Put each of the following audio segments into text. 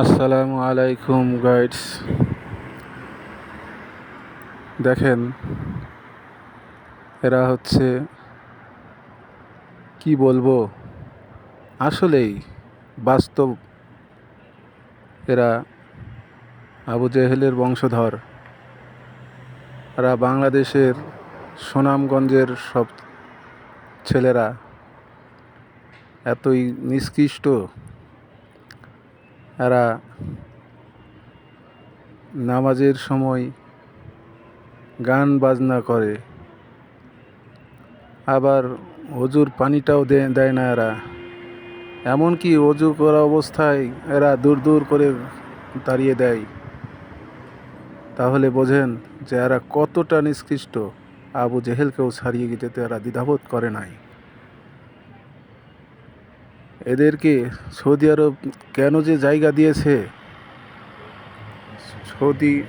আসসালামু আলাইকুম গাইডস দেখেন, এরা হচ্ছে, কি বলব? আসলেই বাস্তব এরা আবু জেহেলের বংশধর। এরা বাংলাদেশের সুনামগঞ্জের সব ছেলেরা। এতই নিষ্কৃষ্ট এরা নামাজের সময় গান বাজনা করে। আবার অজুর পানিটাও দেয় না এরা। এমনকি অজু করা অবস্থায় এরা দূর দূর করে তাড়িয়ে দেয়। তাহলে বোঝেন যে এরা কতটা নিষ্কৃষ্ট আবু জেহেলকেও ছাড়িয়ে যেতে এরা দ্বিধাবোধ করে নাই। এদেরকে সৌদি আরব কেন যে জায়গা দিয়েছে? সৌদি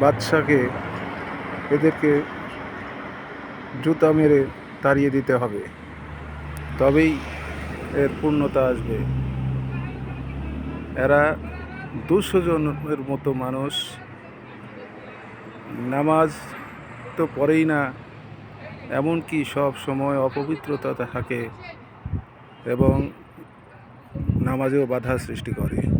বাদশাকে এদেরকে জুতা মেরে তাড়িয়ে দিতে হবে। তবেই এর পূর্ণতা আসবে। এরা দুশো জনের মতো মানুষ। নামাজ তো পড়েই না এমনকি সব সময় অপবিত্রতা থাকে এবং নামাজেও বাধা সৃষ্টি করে।